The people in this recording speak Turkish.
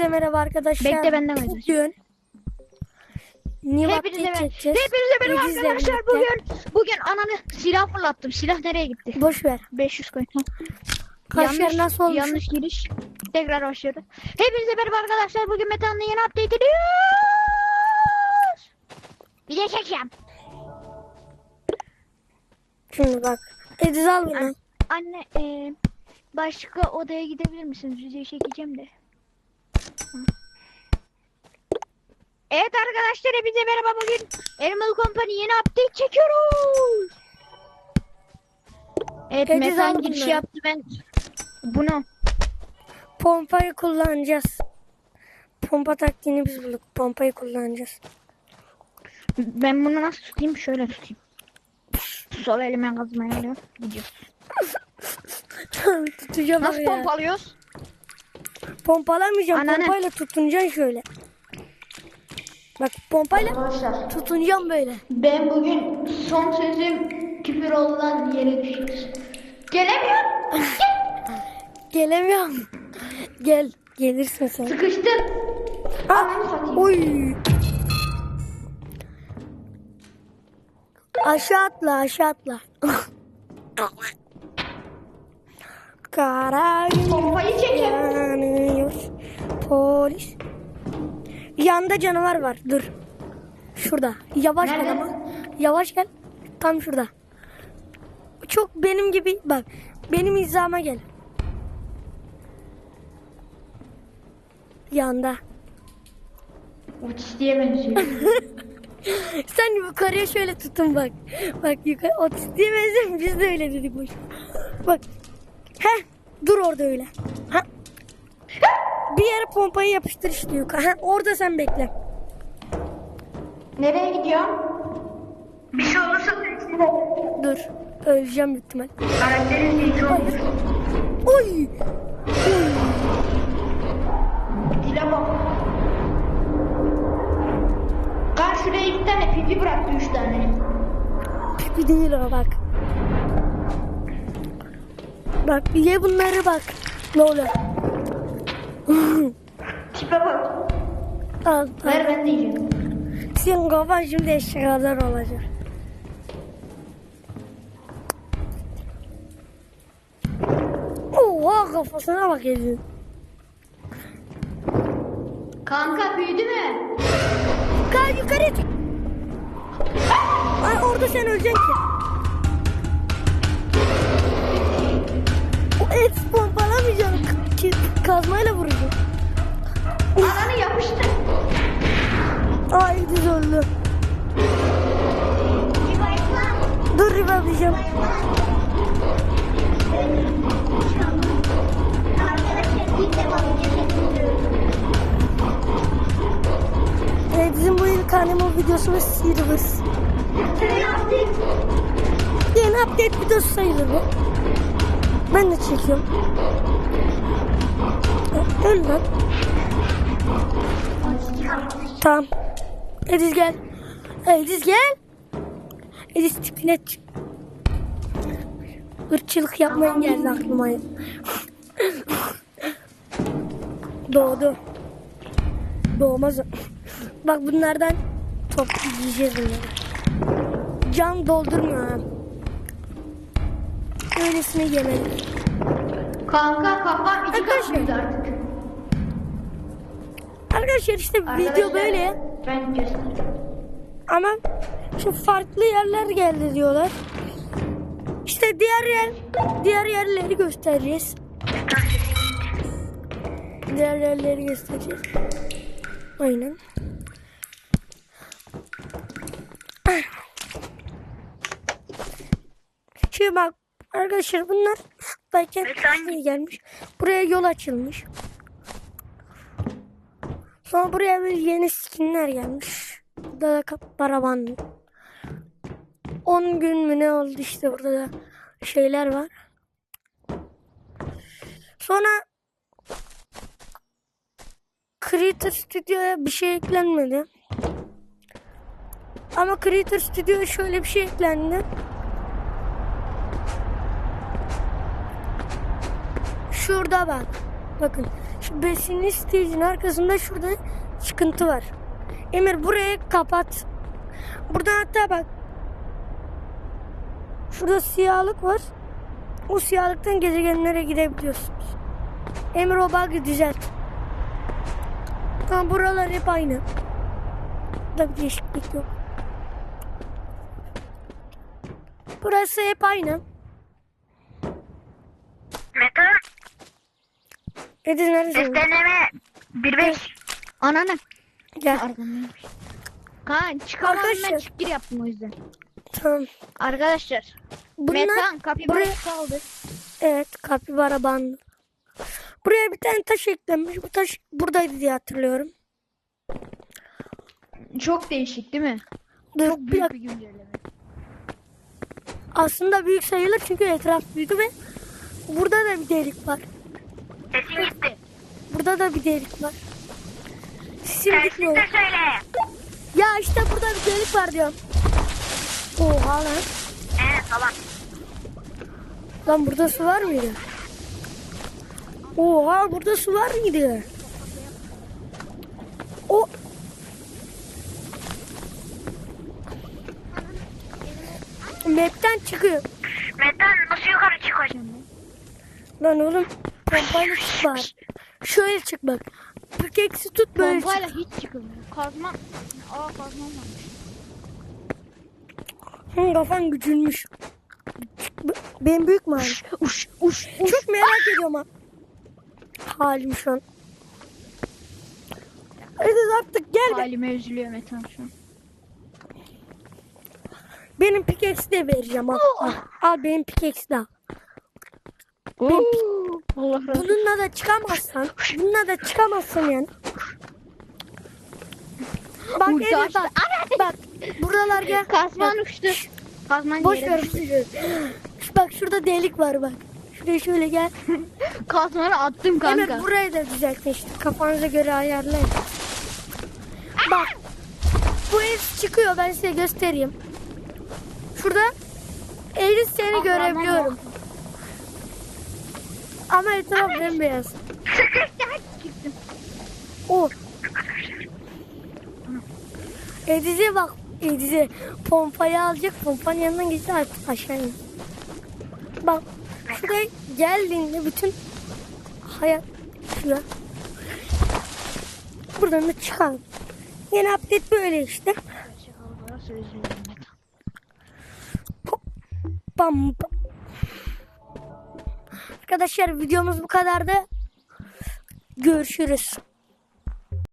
Hepinize merhaba arkadaşlar. Bekle, benden önce. Bugün mer- çekeceğiz. hepinize merhaba arkadaşlar. birlikte. Bugün bugün ananı silah fırlattım. Silah nereye gitti? Boş ver. 500 koy. Kaşlar nasıl olmuş? Yanlış giriş. Tekrar başlıyoruz. Hepinize merhaba arkadaşlar. Bugün Metan'la yeni update ediyoruz. Bir de çekeceğim. Şimdi bak. Ediz al bunu. An- Anne e, başka odaya gidebilir misiniz? Video çekeceğim de. Evet arkadaşlar hepinize merhaba bugün Elmalı Company yeni update çekiyoruz. Evet Ediz Metan al girişi bunları. yaptı ben bunu Pompayı kullanacağız. Pompa taktiğini biz bulduk. Pompayı kullanacağız. ben bunu nasıl tutayım şöyle tutayım. Sol elime kazmayı alıyorum. Gidiyor. Tutacağım Nasıl ya. pompalıyoruz? Pompalamayacağım. Anneanne. Pompayla tutunacaksın şöyle. Bak pompayla Arkadaşlar tutunacağım böyle. ben bugün son sözüm küfür olan yere düşüyoruz. Gelemiyorum. Gelemiyorum. Gel. Gelirsin sen. Sıkıştım. Satayım. Oy. Aşağı atla aşağı atla. Kara Pompayı çekin. Polis. Yanda canavar var. Dur. Şurada. Yavaş Nerede? gel ama. Yavaş gel. Tam şurada. Çok benim gibi bak. Benim hizama gel. Yanda. Otist diye benziyor. Sen yukarıya şöyle tutun bak. Bak yukarı otist diye benziyor. Biz de öyle dedik boş. Bak. Heh. Dur orada öyle. Bir yere pompayı yapıştır işte yukarı. Ha, orada sen bekle. Nereye gidiyor? Bir şey olursa Dur. Öleceğim büyük ihtimal. karakterin zeytin olur. Oy. Dile bak. Kar şuraya iki tane pipi bıraktı üç tane. Pipi değil o bak. Bak ye bunları bak. Ne oluyor? Tipe bak. Al. Ver ben de yiyeceğim. Senin kafan şimdi eşek kadar olacak. Oha kafasına bak Edin. Kanka büyüdü mü? Kal yukarı çık. Ay orada sen öleceksin ki. O Kazmayla vuracaksın. Ananı yapıştır. Ay düz öldü. Dur diyeceğim. Evet, bizim bu yıl karnımın videosumuz Silvers. Yeni update videosu sayılır bu. Ben de çekiyorum. Lan. Tamam. Ediz gel. Ediz gel. Ediz tipine çık. Irkçılık yapmayın geldi aklıma. Doğdu. Doğmaz. Bak bunlardan top yiyeceğiz bunları. Can doldurmuyor ha. Öylesine yemedik. Kanka kafam iki büyüdü artık. Arkadaşlar işte video Arkadaşlar, böyle. Ben göstereyim. Ama şu farklı yerler geldi diyorlar. İşte diğer yer, diğer yerleri göstereceğiz. Diğer yerleri göstereceğiz. Aynen. Şimdi bak arkadaşlar bunlar buraya gelmiş. Buraya yol açılmış. Sonra buraya bir yeni skinler gelmiş. Burada da paravan. 10 gün mü ne oldu işte burada da şeyler var. Sonra Creator Studio'ya bir şey eklenmedi. Ama Creator Studio'ya şöyle bir şey eklendi. Şurada bak. Bakın. Şu besinli stage'in arkasında şurada çıkıntı var. Emir burayı kapat. Buradan hatta bak. Şurada siyahlık var. O siyahlıktan gezegenlere gidebiliyorsunuz. Emir o bug'ı düzelt. Ama buralar hep aynı. Burada bir değişiklik yok. Burası hep aynı. Meta Ediz neredesin? deneme 1-5. Ananı. Gel. Arkamdaymış. Kaan çıkamadım ben Arkadaşlar. çık gir yaptım o yüzden. Tamam. Arkadaşlar. Bunlar Metan kapibara buraya- kaldı. evet kapibara bandı. Buraya bir tane taş eklenmiş. Bu taş buradaydı diye hatırlıyorum. Çok değişik değil mi? Dur, Çok bir büyük dakika. bir güncelleme. Aslında büyük sayılır çünkü etraf büyük ve burada da bir delik var. Burada da bir delik var. Sesim gitmiyor. söyle. Ya işte burada bir delik var diyorum. Oha lan. Evet falan. Lan burada su var mıydı? Oha burada su var mıydı? O Map'ten çıkıyor. Metan nasıl yukarı çıkacağım? Lan oğlum pompayla çık. Şöyle çık bak. Pickaxe'i tut böyle Pompayla çık. hiç çıkılmıyor. Kazma. Aa kazmam varmış. Hı, kafan gücülmüş. Ben büyük mü abi? Uş uş uş. Çok merak ediyorum ha. Halim şu an. Hadi artık gel. Halime üzülüyor Metan şu an. Benim pickaxe'i de vereceğim al. Al, al benim pickaxe'i de al. Oo, Allah razı. Bununla da çıkamazsan, bununla da çıkamazsın yani. Bak Ulti Enes açtı. bak. Bak buralar gel. Kazman uçtu. Kazman Boş ver. Bak şurada delik var bak. Şuraya şöyle gel. Kazmanı attım kanka. Emir burayı da düzeltin işte. Kafanıza göre ayarlayın. Bak. Bu ev çıkıyor ben size göstereyim. Şurada Eylül seni Ah, görebiliyorum. Ama etraf bembeyaz. Çıktım. O. Edize bak. Edize pompayı alacak. Pompanın yanından geçti artık aşağı in. Bak. Şuraya geldiğinde bütün hayat şuraya. Buradan da çıkalım. Yeni update böyle işte. Bam bam. Arkadaşlar videomuz bu kadardı. Görüşürüz.